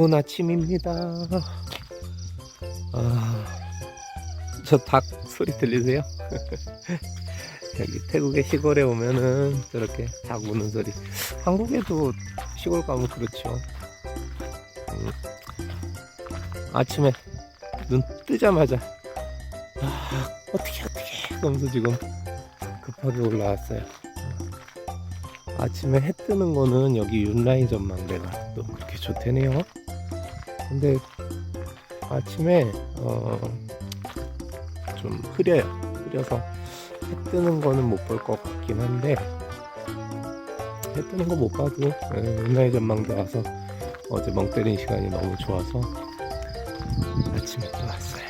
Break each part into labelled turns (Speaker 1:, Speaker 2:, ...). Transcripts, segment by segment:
Speaker 1: 좋은 아침입니다. 아, 저 닭 소리 들리세요? 여기 태국의 시골에 오면은 저렇게 닭 우는 소리. 한국에도 시골 가면 그렇죠. 음, 아침에 눈 뜨자마자 아, 어떻게 어떻게 하면서 지금 급하게 올라왔어요. 아침에 해 뜨는 거는 여기 윤라인 전망대가 또 그렇게 좋대네요. 근데 아침에 어, 좀 흐려요. 흐려서 해 뜨는 거는 못 볼 것 같긴 한데 해 뜨는 거 못 봐도 예, 윤라인 전망대 와서 어제 멍 때린 시간이 너무 좋아서 아침에 또 왔어요.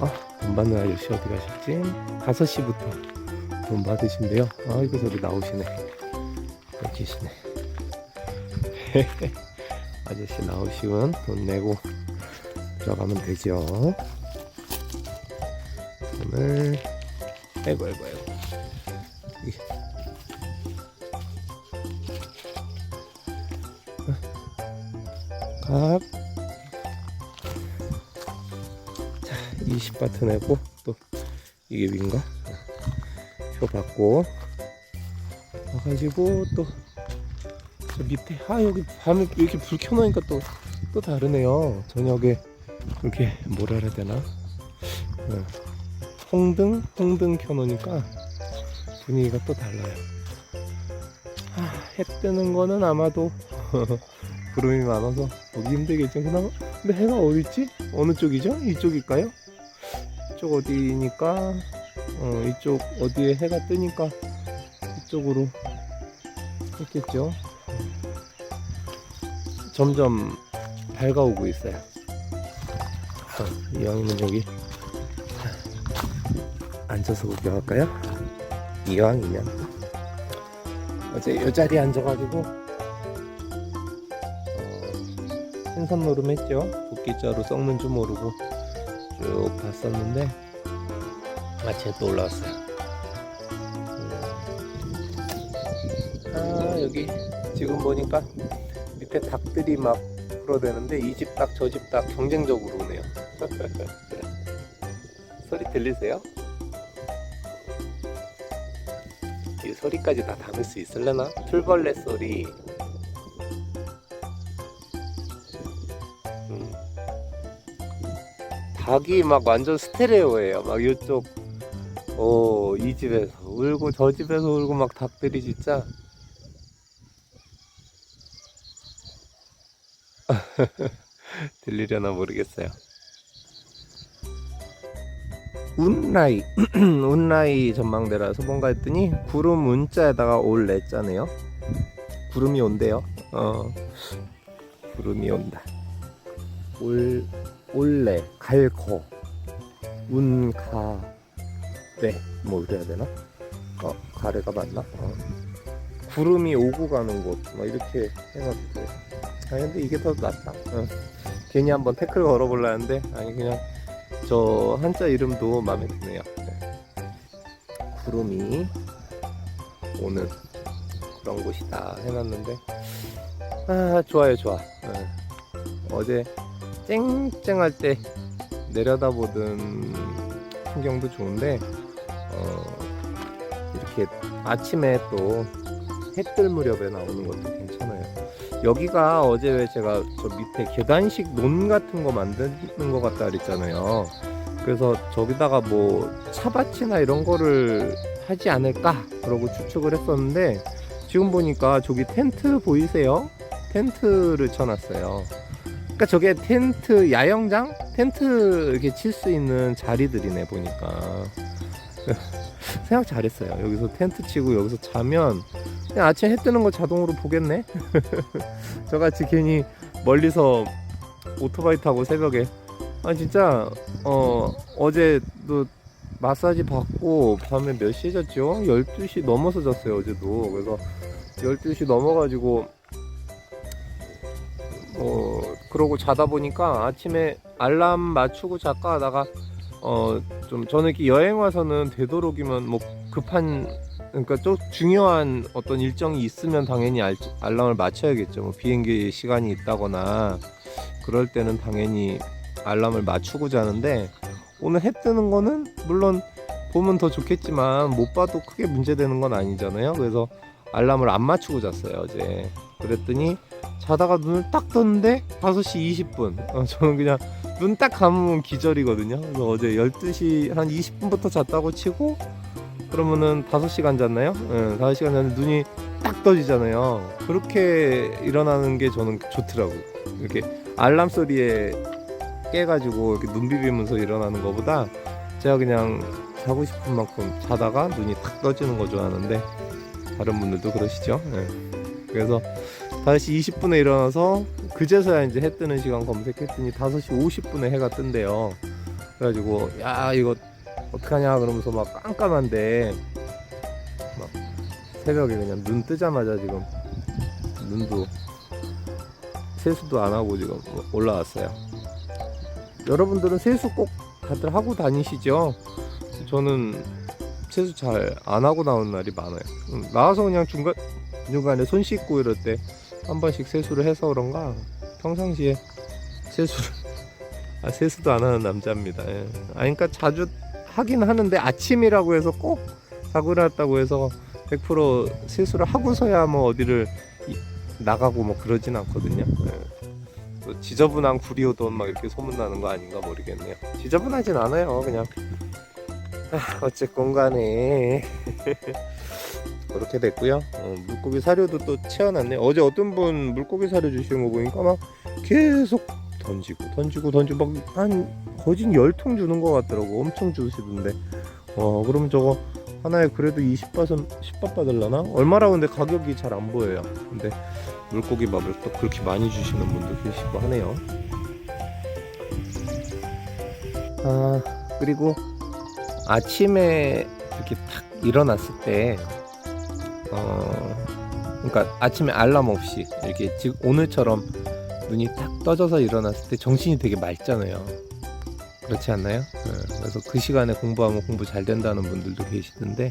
Speaker 1: 아, 돈 받는 아저씨 어디 가셨지? 5시부터 돈 받으신대요. 아이고 저기 나오시네. 계시네. 아저씨 나오시면 돈 내고 들어가면 되죠. 오늘 아이고 아이고 아이고. 여기. 값. 자, 20바트 내고 또 이게 위인가? 표 받고 와가지고 또 저 밑에 아 여기 밤에 이렇게 불 켜놓으니까 또 또 다르네요. 저녁에 이렇게 뭐라 해야 되나? 어, 홍등 홍등 켜놓으니까 분위기가 또 달라요. 아, 해 뜨는 거는 아마도 구름이 많아서 보기 힘들겠죠 그나마? 근데 해가 어디 있지? 어느 쪽이죠? 이쪽일까요? 이쪽 어디니까? 어, 이쪽 어디에 해가 뜨니까 이쪽으로 했겠죠. 점점 밝아오고 있어요. 어, 이왕이면 여기 앉아서 구경할까요? 이왕이면 어제 이 자리에 앉아가지고 어, 생선 노름 했죠. 도끼자루 썩는 줄 모르고 쭉 봤었는데 아침에 또 올라왔어요. 음. 아 여기 지금 보니까 밑에 닭들이 막 풀어대는데 이 집 닭 저 집 닭 경쟁적으로 오네요. 소리 들리세요? 이 소리까지 다 담을 수 있을려나? 풀벌레 소리. 음. 닭이 막 완전 스테레오예요. 막 이쪽 어, 이 집에서 울고 저 집에서 울고 막 닭들이 진짜 들리려나 모르겠어요. 운라이 운라이 전망대라서 뭔가 했더니 구름 운자에다가 올 레자네요. 구름이 온대요. 어 구름이 온다. 올 올레 갈거 운가 네, 뭐 그래야 되나? 어, 가래가 맞나? 어. 구름이 오고 가는 곳, 막 이렇게 해가지고. 아, 근데 이게 더 낫다. 어. 괜히 한번 태클 걸어볼라 했는데, 아니, 그냥 저 한자 이름도 마음에 드네요. 네. 구름이 오는 그런 곳이다 해놨는데, 아, 좋아요, 좋아. 어. 어제 쨍쨍할 때 내려다보던 풍경도 좋은데, 어, 이렇게 아침에 또 해 뜰 무렵에 나오는 것도 괜찮아요. 여기가 어제 왜 제가 저 밑에 계단식 논 같은 거 만드는 것 같다 그랬잖아요. 그래서 저기다가 뭐 차밭이나 이런 거를 하지 않을까 그러고 추측을 했었는데 지금 보니까 저기 텐트 보이세요? 텐트를 쳐놨어요. 그러니까 저게 텐트 야영장? 텐트 이렇게 칠 수 있는 자리들이네 보니까. 생각 잘했어요. 여기서 텐트 치고 여기서 자면 그냥 아침에 해 뜨는 거 자동으로 보겠네. 저같이 괜히 멀리서 오토바이 타고 새벽에 아 진짜 어 어제도 마사지 받고 밤에 몇 시에 잤죠? 12시 넘어서 잤어요 어제도 그래서 12시 넘어가지고 어 그러고 자다 보니까 아침에 알람 맞추고 잠깐 하다가 어 좀 저는 이렇게 여행 와서는 되도록이면 뭐 급한 그러니까 좀 중요한 어떤 일정이 있으면 당연히 알, 알람을 맞춰야겠죠. 뭐 비행기 시간이 있다거나 그럴 때는 당연히 알람을 맞추고 자는데 오늘 해 뜨는 거는 물론 보면 더 좋겠지만 못 봐도 크게 문제되는 건 아니잖아요. 그래서 알람을 안 맞추고 잤어요 어제. 그랬더니 자다가 눈을 딱 떴는데 5시 20분. 어, 저는 그냥 눈 딱 감으면 기절이거든요. 그래서 어제 12시 한 20분부터 잤다고 치고 그러면은 5시간 잤나요? 예, 5시간 잤는데 눈이 딱 떠지잖아요. 그렇게 일어나는 게 저는 좋더라고요. 이렇게 알람 소리에 깨가지고 이렇게 눈 비비면서 일어나는 것보다 제가 그냥 자고 싶은 만큼 자다가 눈이 탁 떠지는 거 좋아하는데 다른 분들도 그러시죠? 예. 그래서 5시 20분에 일어나서 그제서야 이제 해 뜨는 시간 검색했더니 5시 50분에 해가 뜬대요. 그래가지고 야 이거 어떡하냐 그러면서 막 깜깜한데 막 새벽에 그냥 눈 뜨자마자 지금 눈도 세수도 안 하고 지금 올라왔어요. 여러분들은 세수 꼭 다들 하고 다니시죠? 저는 세수 잘 안 하고 나온 날이 많아요. 음, 나와서 그냥 중간 중간에 손 씻고 이럴 때 한 번씩 세수를 해서 그런가 평상시에 세수를 아, 세수도 안 하는 남자입니다. 예. 아 그러니까 자주 하긴 하는데 아침이라고 해서 꼭 자고 일어났다고 해서 100% 세수를 하고서야 뭐 어디를 이- 나가고 뭐 그러진 않거든요. 예. 또 지저분한 구리오돈 막 이렇게 소문나는 거 아닌가 모르겠네요. 지저분하진 않아요. 그냥 아, 어쨌건 간에 그렇게 됐고요. 어, 물고기 사료도 또 채워놨네. 어제 어떤 분 물고기 사료 주시는 거 보니까 막 계속 던지고 던지고 던지고 막 한 거진 열통 주는 것 같더라고. 엄청 주시던데. 어 그럼 저거 하나에 그래도 20밭은 10밭 받을라나? 얼마라고 근데 가격이 잘 안 보여요. 근데 물고기 밥을 또 그렇게 많이 주시는 분도 계시고 하네요. 아 그리고 아침에 이렇게 탁 일어났을 때 어, 그러니까 아침에 알람 없이 이렇게 지금 오늘처럼 눈이 딱 떠져서 일어났을 때 정신이 되게 맑잖아요. 그렇지 않나요? 네, 그래서 그 시간에 공부하면 공부 잘 된다는 분들도 계시던데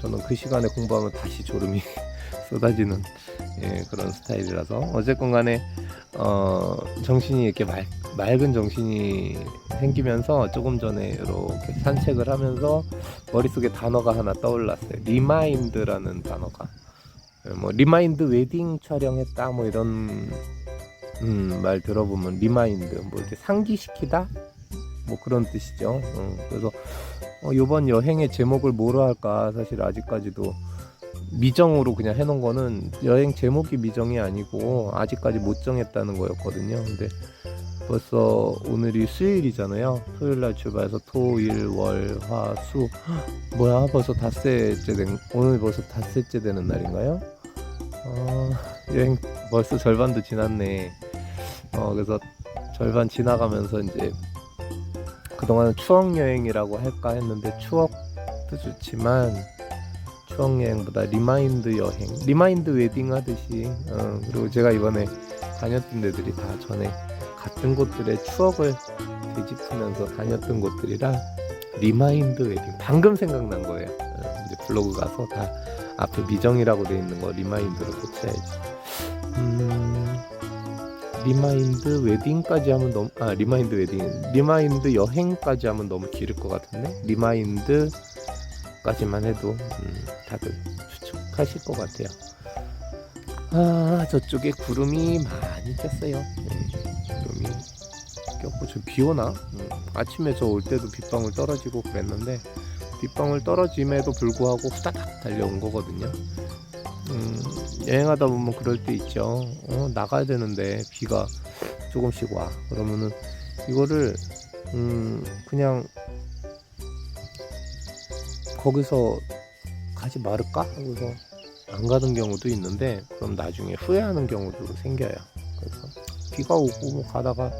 Speaker 1: 저는 그 시간에 공부하면 다시 졸음이 쏟아지는 예, 그런 스타일이라서 어쨌건 간에 어, 정신이 이렇게 맑, 맑은 정신이 생기면서 조금 전에 이렇게 산책을 하면서 머릿속에 단어가 하나 떠올랐어요. 리마인드라는 단어가. 예, 뭐 리마인드 웨딩 촬영했다 뭐 이런 음, 말 들어보면 리마인드 뭐 이렇게 상기시키다 뭐 그런 뜻이죠. 어, 그래서 어, 이번 여행의 제목을 뭐로 할까 사실 아직까지도 미정으로 그냥 해놓은 거는 여행 제목이 미정이 아니고 아직까지 못 정했다는 거였거든요. 근데 벌써 오늘이 수요일이잖아요. 토요일 날 출발해서 토, 일, 월, 화, 수. 헉, 뭐야, 벌써 닷새째 된, 오늘 벌써 닷새째 되는 날인가요? 어, 여행 벌써 절반도 지났네. 어, 그래서 절반 지나가면서 이제 그동안은 추억 여행이라고 할까 했는데 추억도 좋지만 추억 여행보다 리마인드 여행, 리마인드 웨딩 하듯이 어, 그리고 제가 이번에 다녔던 데들이 다 전에 같은 곳들의 추억을 되짚으면서 다녔던 곳들이라 리마인드 웨딩 방금 생각난 거예요. 어, 이제 블로그 가서 다 앞에 미정이라고 돼 있는 거 리마인드로 고쳐야지. 음, 리마인드 웨딩까지 하면 너무 아 리마인드 웨딩 리마인드 여행까지 하면 너무 길을 것 같은데 리마인드까지만 해도 음, 다들 추측하실 것 같아요. 아 저쪽에 구름이 많이 꼈어요. 음, 구름이 꼈고 저비 오나? 음, 아침에 저 올 때도 빗방울 떨어지고 그랬는데 빗방울 떨어짐에도 불구하고 후다닥 달려온 거거든요. 음, 여행하다 보면 그럴 때 있죠. 어, 나가야 되는데 비가 조금씩 와. 그러면은 이거를 음, 그냥 거기서 가지 말을까 하고서 안 가는 경우도 있는데 그럼 나중에 후회하는 경우도 생겨요. 그래서 비가 오고 뭐 가다가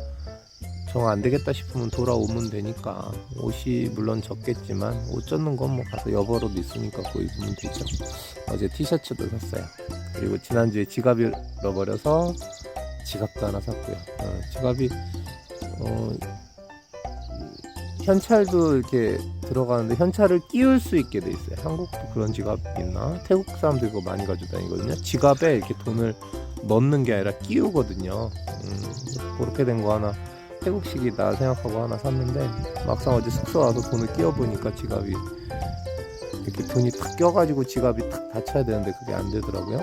Speaker 1: 정 안 되겠다 싶으면 돌아오면 되니까 옷이 물론 적겠지만 옷 젖는 건 뭐 가서 여벌옷 있으니까 그거 입으면 되죠. 어제 티셔츠도 샀어요. 그리고 지난주에 지갑을 잃어버려서 지갑도 하나 샀고요. 어, 지갑이 어, 현찰도 이렇게 들어가는데 현찰을 끼울 수 있게 돼 있어요. 한국도 그런 지갑 있나? 태국 사람들 이거 많이 가지고 다니거든요. 지갑에 이렇게 돈을 넣는 게 아니라 끼우거든요. 음, 그렇게 된 거 하나 태국식이다 생각하고 하나 샀는데 막상 어제 숙소 와서 돈을 끼워 보니까 지갑이 이렇게 돈이 탁 껴가지고 지갑이 탁 닫혀야 되는데 그게 안 되더라고요.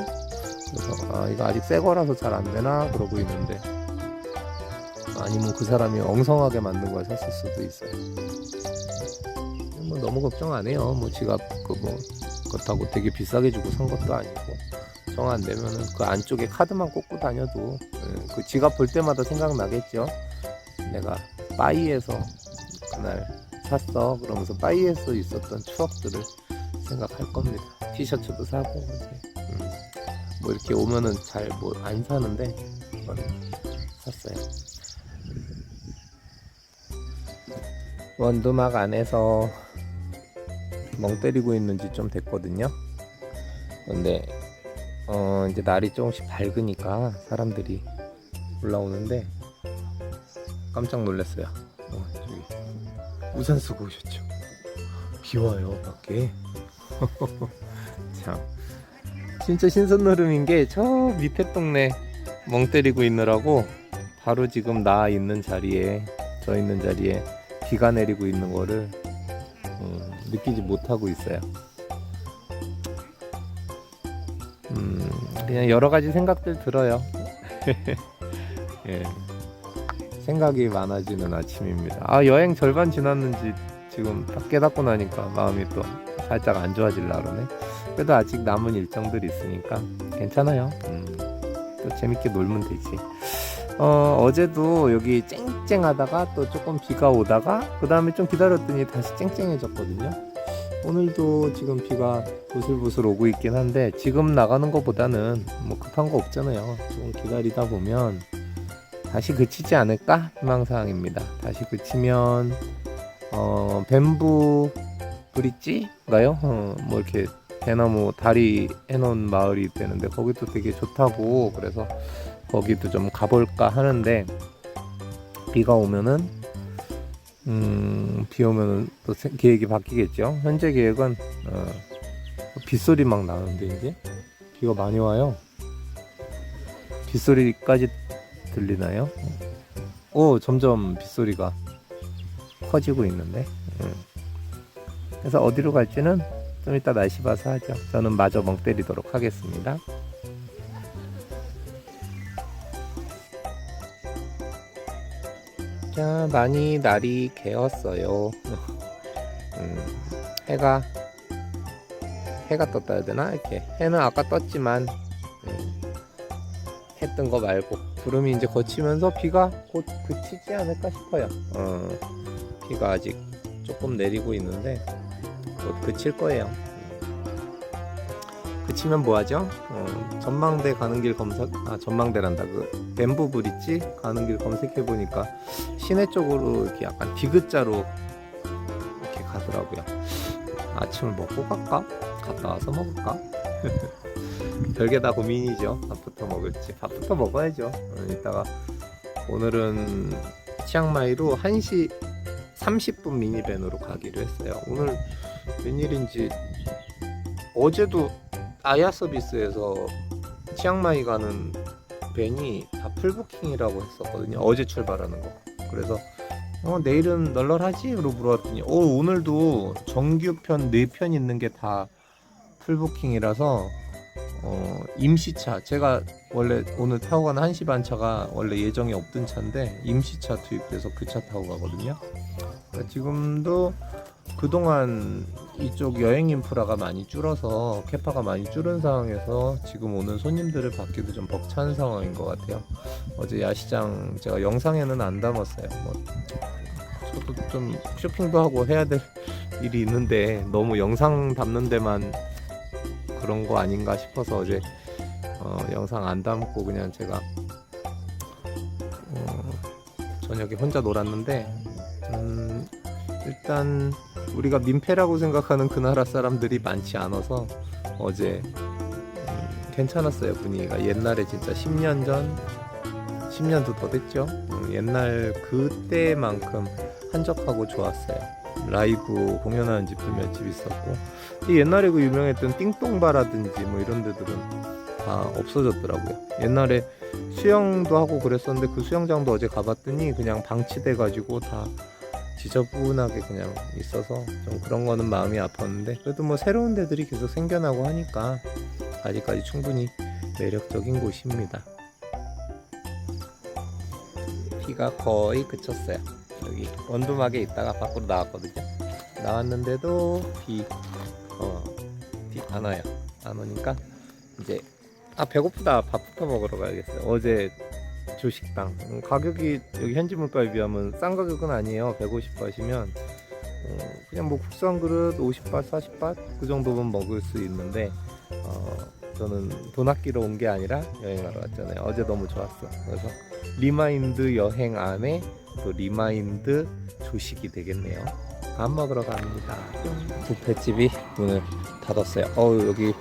Speaker 1: 그래서 아 이거 아직 새 거라서 잘 안 되나 그러고 있는데 아니면 그 사람이 엉성하게 만든 걸 샀을 수도 있어요. 뭐 너무 걱정 안 해요. 뭐 지갑 그뭐 그렇다고 되게 비싸게 주고 산 것도 아니고 정 안 되면은 그 안쪽에 카드만 꽂고 다녀도 예, 그 지갑 볼 때마다 생각나겠죠. 내가 빠이에서 그날 샀어 그러면서 빠이에서 있었던 추억들을 생각할 겁니다. 티셔츠도 사고 이제 음, 뭐 이렇게 오면은 잘 뭐 안 사는데 이건 샀어요. 원두막 안에서 멍 때리고 있는 지 좀 됐거든요. 근데 어 이제 날이 조금씩 밝으니까 사람들이 올라오는데 깜짝 놀랐어요. 어, 우산 쓰고 오셨죠? 비 와요 밖에. 참 진짜 신선 노름인 게 저 밑에 동네 멍 때리고 있느라고 바로 지금 나 있는 자리에 저 있는 자리에 비가 내리고 있는 거를 음, 느끼지 못하고 있어요. 음, 그냥 여러 가지 생각들 들어요. 예. 생각이 많아지는 아침입니다. 아, 여행 절반 지났는지 지금 딱 깨닫고 나니까 마음이 또 살짝 안 좋아질라 그러네. 그래도 아직 남은 일정들이 있으니까 괜찮아요. 음, 또 재밌게 놀면 되지. 어, 어제도 여기 쨍쨍하다가 또 조금 비가 오다가 그 다음에 좀 기다렸더니 다시 쨍쨍해졌거든요. 오늘도 지금 비가 부슬부슬 오고 있긴 한데 지금 나가는 것보다는 뭐 급한 거 없잖아요. 조금 기다리다 보면 다시 그치지 않을까 희망사항입니다. 다시 그치면 어, 뱀부 브릿지인가요? 어, 뭐 이렇게 대나무 다리 해놓은 마을이 되는데 거기도 되게 좋다고 그래서 거기도 좀 가볼까 하는데 비가 오면은 음, 비 오면은 또 세- 계획이 바뀌겠죠. 현재 계획은 어, 빗소리 막 나는데 이제 비가 많이 와요. 빗소리까지 들리나요? 오 점점 빗소리가 커지고 있는데 음. 그래서 어디로 갈지는 좀 이따 날씨 봐서 하죠. 저는 마저 멍 때리도록 하겠습니다. 자, 많이 날이 개었어요. 음, 해가 해가 떴다 해야 되나? 이렇게 해는 아까 떴지만 음, 해뜬거 말고 구름이 이제 거치면서 비가 곧 그치지 않을까 싶어요. 어, 비가 아직 조금 내리고 있는데 곧 그칠 거예요. 음. 그치면 뭐하죠? 어, 전망대 가는 길 검색 아 전망대란다 그 뱀부 브릿지 가는 길 검색해 보니까 시내 쪽으로 이렇게 약간 디귿자로 이렇게 가더라고요. 아침을 먹고 갈까? 갔다 와서 먹을까? 별게 다 고민이죠. 밥부터 먹을지. 밥부터 먹어야죠. 어, 이따가 오늘은 치앙마이로 1시 30분 미니밴으로 가기로 했어요. 오늘 웬일인지 어제도 아야 서비스에서 치앙마이 가는 밴이 다 풀부킹이라고 했었거든요. 어제 출발하는 거. 그래서 어, 내일은 널널하지? 라고 물어봤더니 어, 오늘도 정규편 4편 있는 게 다 풀부킹이라서 어, 임시차 제가 원래 오늘 타고 가는 1시 반 차가 원래 예정에 없던 차인데 임시차 투입돼서 그 차 타고 가거든요. 그러니까 지금도 그동안 이쪽 여행 인프라가 많이 줄어서 캐파가 많이 줄은 상황에서 지금 오는 손님들을 받기도 좀 벅찬 상황인 것 같아요. 어제 야시장 제가 영상에는 안 담았어요. 뭐 저도 좀 쇼핑도 하고 해야 될 일이 있는데 너무 영상 담는 데만 그런 거 아닌가 싶어서 어제 어, 영상 안 담고 그냥 제가 어, 저녁에 혼자 놀았는데 음, 일단 우리가 민폐라고 생각하는 그 나라 사람들이 많지 않아서 어제 음, 괜찮았어요 분위기가 옛날에 진짜 10년 전 10년도 더 됐죠 음, 옛날 그때만큼 한적하고 좋았어요. 라이브 공연하는 집도 몇 집 있었고 이 옛날에 그 유명했던 띵똥바라든지 뭐 이런 데들은 다 없어졌더라고요. 옛날에 수영도 하고 그랬었는데 그 수영장도 어제 가봤더니 그냥 방치돼 가지고 다 지저분하게 그냥 있어서 좀 그런 거는 마음이 아팠는데 그래도 뭐 새로운 데들이 계속 생겨나고 하니까 아직까지 충분히 매력적인 곳입니다. 비가 거의 그쳤어요. 여기 원두막에 있다가 밖으로 나왔거든요. 나왔는데도 비, 어, 비 안 와요. 안 오니까 이제 아 배고프다 밥부터 먹으러 가야겠어요. 어제 조식당 음, 가격이 여기 현지 물가에 비하면 싼 가격은 아니에요. 150 하시면 어, 그냥 뭐한 그릇 50밭 40밭 그 정도면 먹을 수 있는데 어, 저는 돈 아끼러 온 게 아니라 여행하러 왔잖아요. 어제 너무 좋았어. 그래서 리마인드 여행 안에 또 리마인드 조식이 되겠네요. 밥 먹으러 갑니다. 뷔페집이 문을 닫았어요. 어우 여기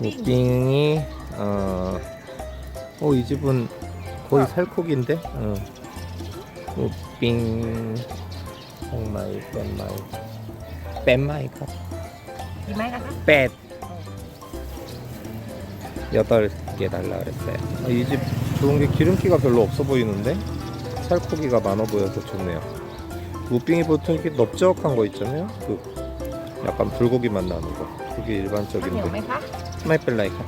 Speaker 1: 무빙이 어, 어, 이 집은 거의 아. 살코기인데? 어. 그 빙. 오마이, 뺀마이. 뺀마이가.
Speaker 2: 이마이가
Speaker 1: 뱃. 여덟 개 달라 그랬어요. 아, 이집 좋은 게 기름기가 별로 없어 보이는데? 살코기가 많아 보여서 좋네요. 무빙이 보통 이렇게 넓적한 거 있잖아요. 그 약간 불고기 맛 나는 거. 그게 일반적인데. 마이 뺄라이카.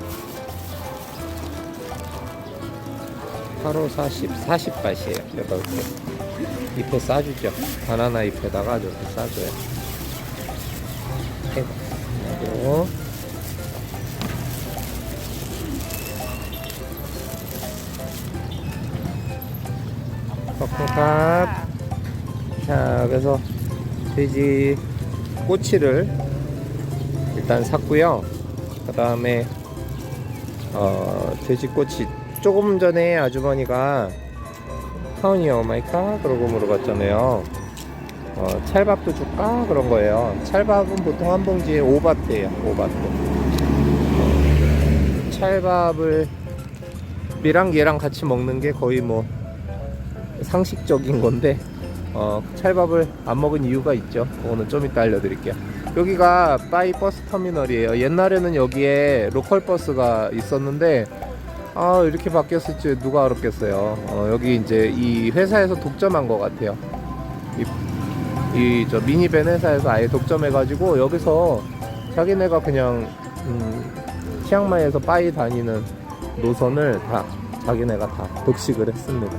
Speaker 1: 하루 40, 40바시에요. 8개. 잎에 싸주죠. 바나나 잎에다가 이렇게 싸줘요. 그리고 컵컵 자 그래서 돼지 꼬치를 일단 샀고요 그 다음에 어, 돼지 꼬치 조금 전에 아주머니가 타운이요 마이카 그러고 물어봤잖아요 어, 찰밥도 줄까 그런 거예요 찰밥은 보통 한 봉지에 5바트예요 5바트 어, 찰밥을 미랑 얘랑 같이 먹는 게 거의 뭐 상식적인 건데 어, 찰밥을 안 먹은 이유가 있죠. 그거는 좀 이따 알려드릴게요. 여기가 빠이 버스 터미널이에요. 옛날에는 여기에 로컬 버스가 있었는데 아 이렇게 바뀌었을지 누가 알았겠어요. 어, 여기 이제 이 회사에서 독점한 것 같아요. 이 저 미니밴 회사에서 아예 독점해 가지고 여기서 자기네가 그냥 음, 치앙마이에서 빠이 다니는 노선을 다 자기네가 다 독식을 했습니다.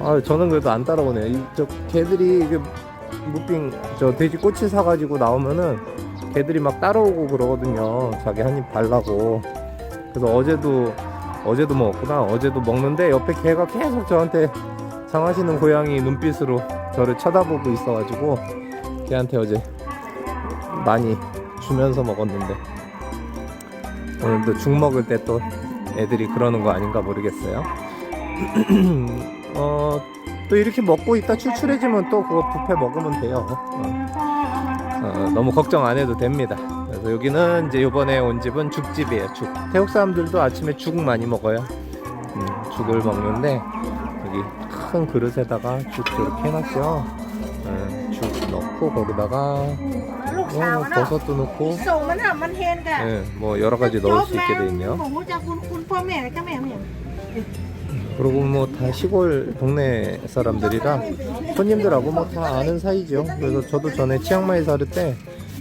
Speaker 1: 아 저는 그래도 안 따라오네요. 이, 저 개들이 이게 무빙 저 돼지 꼬치 사가지고 나오면은 개들이 막 따라오고 그러거든요. 자기 한 입 달라고. 그래서 어제도 어제도 먹었구나. 어제도 먹는데 옆에 개가 계속 저한테 장하시는 고양이 눈빛으로 저를 쳐다보고 있어가지고 걔한테 어제 많이 주면서 먹었는데 오늘도 죽 먹을 때 또 애들이 그러는 거 아닌가 모르겠어요. 어, 또 이렇게 먹고 있다 출출해지면 또 그거 뷔페 먹으면 돼요. 어. 어, 너무 걱정 안 해도 됩니다. 그래서 여기는 이제 이번에 온 집은 죽집이에요. 죽. 태국 사람들도 아침에 죽 많이 먹어요. 음, 죽을 먹는데 여기 큰 그릇에다가 죽 저렇게 해놨죠. 예, 죽 넣고 거기다가
Speaker 2: ลูกสาว
Speaker 1: 어,
Speaker 2: เนาะ
Speaker 1: 버섯도 넣고
Speaker 2: ส่งมันน่ะมันเทนกัน
Speaker 1: 예, 뭐 여러 가지 넣을 수 있게 돼 있네요.
Speaker 2: บอกว่าจะคุณคุณพ่อแม่กับแม่เนี่ย
Speaker 1: 그리고 뭐 다 시골 동네 사람들이라 손님들하고 뭐 다 아는 사이죠. 그래서 저도 전에 치앙마이 살을 때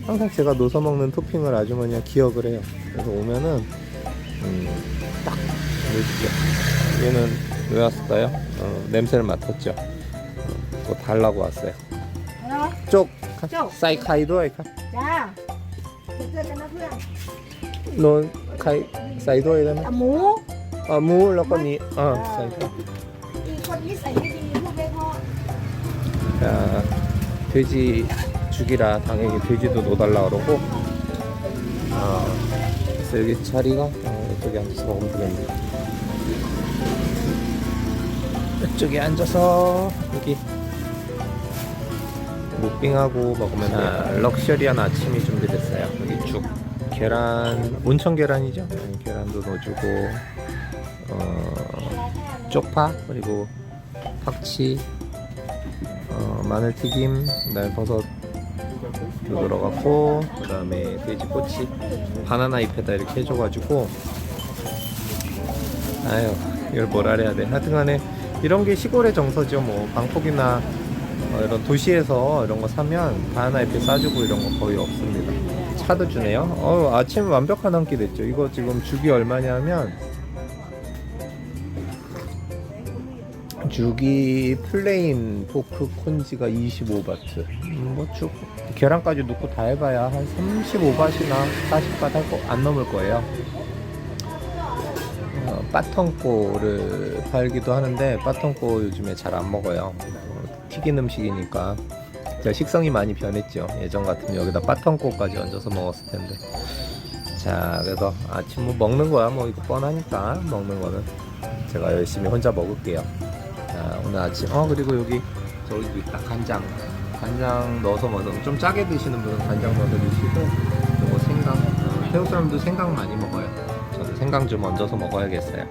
Speaker 1: 항상 제가 놓서 먹는 토핑을 아주머니가 기억을 해요. 그래서 오면은 음, 딱 보여주죠. 얘는 왜 왔을까요? 어, 냄새를 맡았죠. 어, 뭐 달라고 왔어요. 쪽.
Speaker 2: 쪽.
Speaker 1: 사이 카이도 아이카.
Speaker 2: 야.
Speaker 1: 너 카이 사이도
Speaker 2: 아이다네. 아 무.
Speaker 1: 아 무, 라고니. 어, 아 사이.
Speaker 2: 이건 이 사이 이 후배고.
Speaker 1: 자, 돼지. 죽이라 당연히 돼지도 넣어달라 그러고 어, 그래서 여기 자리가 어, 이쪽에 앉아서 먹으면 되겠네 이쪽에 앉아서 여기 무빙하고 먹으면 돼요. 럭셔리한 아침이 준비됐어요. 여기 죽 계란 온천 계란이죠? 네, 계란도 넣어주고 어, 쪽파 그리고 파치 어, 마늘 튀김, 그다음에 버섯 도 들어갔고, 그 다음에 돼지 꼬치, 바나나 잎에다 이렇게 해줘가지고, 아유 이걸 뭐라 해야 돼. 하여튼간에 이런 게 시골의 정서죠. 뭐 방콕이나 어, 이런 도시에서 이런 거 사면 바나나 잎에 싸주고 이런 거 거의 없습니다. 차도 주네요. 어 아침 완벽한 한 끼 됐죠. 이거 지금 죽이 얼마냐면 죽이 플레인 포크 콘지가 25바트. 음, 뭐죽 계란까지 넣고 다 해봐야 한 35바트나 40바트 할거안 넘을 거예요. 어, 빠텅꼬를 팔기도 하는데 빠텅꼬 요즘에 잘 안 먹어요. 어, 튀긴 음식이니까. 제가 식성이 많이 변했죠. 예전 같으면 여기다 빠텅꼬까지 얹어서 먹었을 텐데. 자, 그래서 아침 뭐 먹는 거야. 뭐 이거 뻔하니까 먹는 거는 제가 열심히 혼자 먹을게요. 아침. 어, 그리고 여기 저기도 있다. 간장. 간장 넣어서 먹어서 좀 짜게 드시는 분은 간장 넣어서 드시고, 그리고 생강. 어, 태국 사람도 생강 많이 먹어요. 저는 생강 좀 얹어서 먹어야겠어요.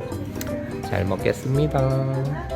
Speaker 1: 잘 먹겠습니다.